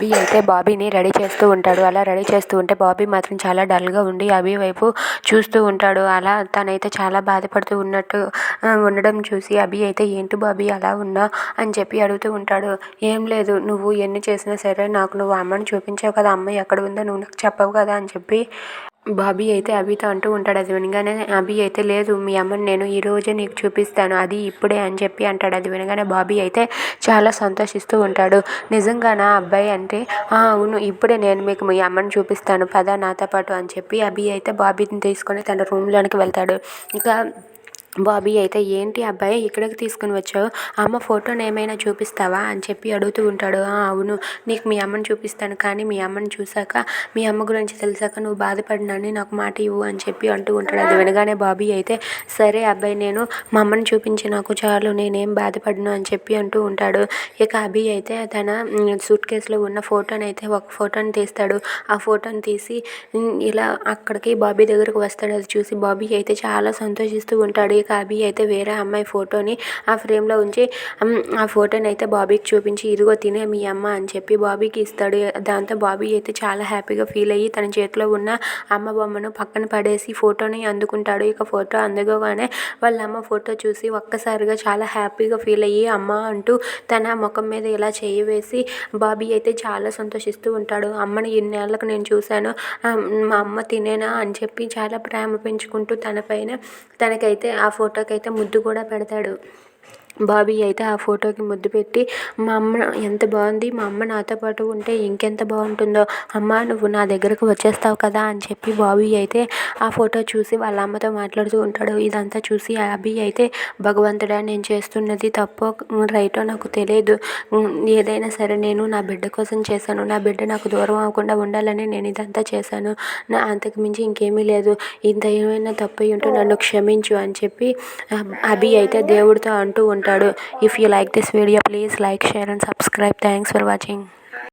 అభి అయితే బాబీని రెడీ చేస్తూ ఉంటాడు. అలా రెడీ చేస్తూ ఉంటే బాబీ మాత్రం చాలా డల్గా ఉండి అభి వైపు చూస్తూ ఉంటాడు. అలా తనైతే చాలా బాధపడుతూ ఉన్నట్టు ఉండడం చూసి అభి అయితే ఏంటి బాబీ అలా ఉన్నా? అని చెప్పి అడుగుతూ ఉంటాడు. ఏం లేదు నువ్వు ఎన్ని చేసినా సరే నాకు నువ్వు అమ్మని చూపించావు కదా అమ్మ ఎక్కడ ఉందో నువ్వు నాకు చెప్పవు కదా అని చెప్పి బాబీ అయితే అభితో అంటూ ఉంటాడు అది వినగానే అభి అయితే లేదు మీ అమ్మని నేను ఈ రోజే నీకు చూపిస్తాను అది ఇప్పుడే అని చెప్పి అంటాడు అది వినగానే బాబీ అయితే చాలా సంతోషిస్తూ ఉంటాడు. నిజంగానా అబ్బాయి అంటే అవును ఇప్పుడే నేను మీకు మీ అమ్మని చూపిస్తాను పద నాతో పాటు అని చెప్పి అభి అయితే బాబీని తీసుకొని తన రూమ్లోనికి వెళ్తాడు. ఇంకా బాబీ అయితే ఏంటి అబ్బాయి ఇక్కడికి తీసుకుని వచ్చావు? అమ్మ ఫోటోని ఏమైనా చూపిస్తావా? అని చెప్పి అడుగుతూ ఉంటాడు. అవును నీకు మీ అమ్మని చూపిస్తాను. కానీ మీ అమ్మని చూశాక మీ అమ్మ గురించి తెలిసాక నువ్వు బాధపడినని నాకు మాట ఇవ్వు అని చెప్పి అంటూ ఉంటాడు. అది వినగానే బాబీ అయితే సరే అబ్బాయి నేను మా అమ్మని చూపించి నాకు చాలు నేనేం బాధపడను అని చెప్పి అంటూ ఉంటాడు. ఇక అభి అయితే తన సూట్ కేసులో ఉన్న ఫోటోని అయితే ఒక ఫోటోని తీస్తాడు. ఆ ఫోటోని తీసి ఇలా అక్కడికి బాబీ దగ్గరకు వస్తాడు. అది చూసి బాబీ అయితే చాలా సంతోషిస్తూ ఉంటాడు. ఇక అభి అయితే వేరే అమ్మాయి ఫోటోని ఆ ఫ్రేమ్లో ఉంచి ఆ ఫోటోని అయితే బాబీకి చూపించి ఇదిగో తినే మీ అమ్మ అని చెప్పి బాబీకి ఇస్తాడు. దాంతో బాబీ అయితే చాలా హ్యాపీగా ఫీల్ అయ్యి తన చేతిలో ఉన్న అమ్మ బొమ్మను పక్కన పడేసి ఫోటోని అందుకుంటాడు. ఇక ఫోటో అందుకోగానే వాళ్ళ అమ్మ ఫోటో చూసి ఒక్కసారిగా చాలా హ్యాపీగా ఫీల్ అయ్యి అమ్మ అంటూ తన ముఖం మీద ఇలా చేయి వేసి బాబీ అయితే చాలా సంతోషిస్తూ ఉంటాడు. అమ్మని ఇన్నేళ్ళకు నేను చూశాను. మా అమ్మ తినేనా అని చెప్పి చాలా ప్రేమ పెంచుకుంటూ తన పైన తనకైతే ఆ ఫోటోకి అయితే ముద్దు కూడా పెడతాడు. బాబీ అయితే ఆ ఫోటోకి ముద్దు పెట్టి మా అమ్మ ఎంత బాగుంది మా అమ్మ నాతో పాటు ఉంటే ఇంకెంత బాగుంటుందో అమ్మ నువ్వు నా దగ్గరకు వచ్చేస్తావు కదా అని చెప్పి బాబీ అయితే ఆ ఫోటో చూసి వాళ్ళ అమ్మతో మాట్లాడుతూ ఉంటాడు. ఇదంతా చూసి అభి అయితే భగవంతుడా నేను చేస్తున్నది తప్పో రైటో నాకు తెలియదు. ఏదైనా సరే నేను నా బిడ్డ కోసం చేశాను. నా బిడ్డ నాకు దూరం అవ్వకుండా ఉండాలని నేను ఇదంతా చేశాను. నా అంతకు మించి ఇంకేమీ లేదు. ఇంత ఏమైనా తప్పు ఉంటూ నన్ను క్షమించు అని చెప్పి అభి అయితే దేవుడితో అంటూ ఉంటాడు. If you like this video please like share and subscribe thanks for watching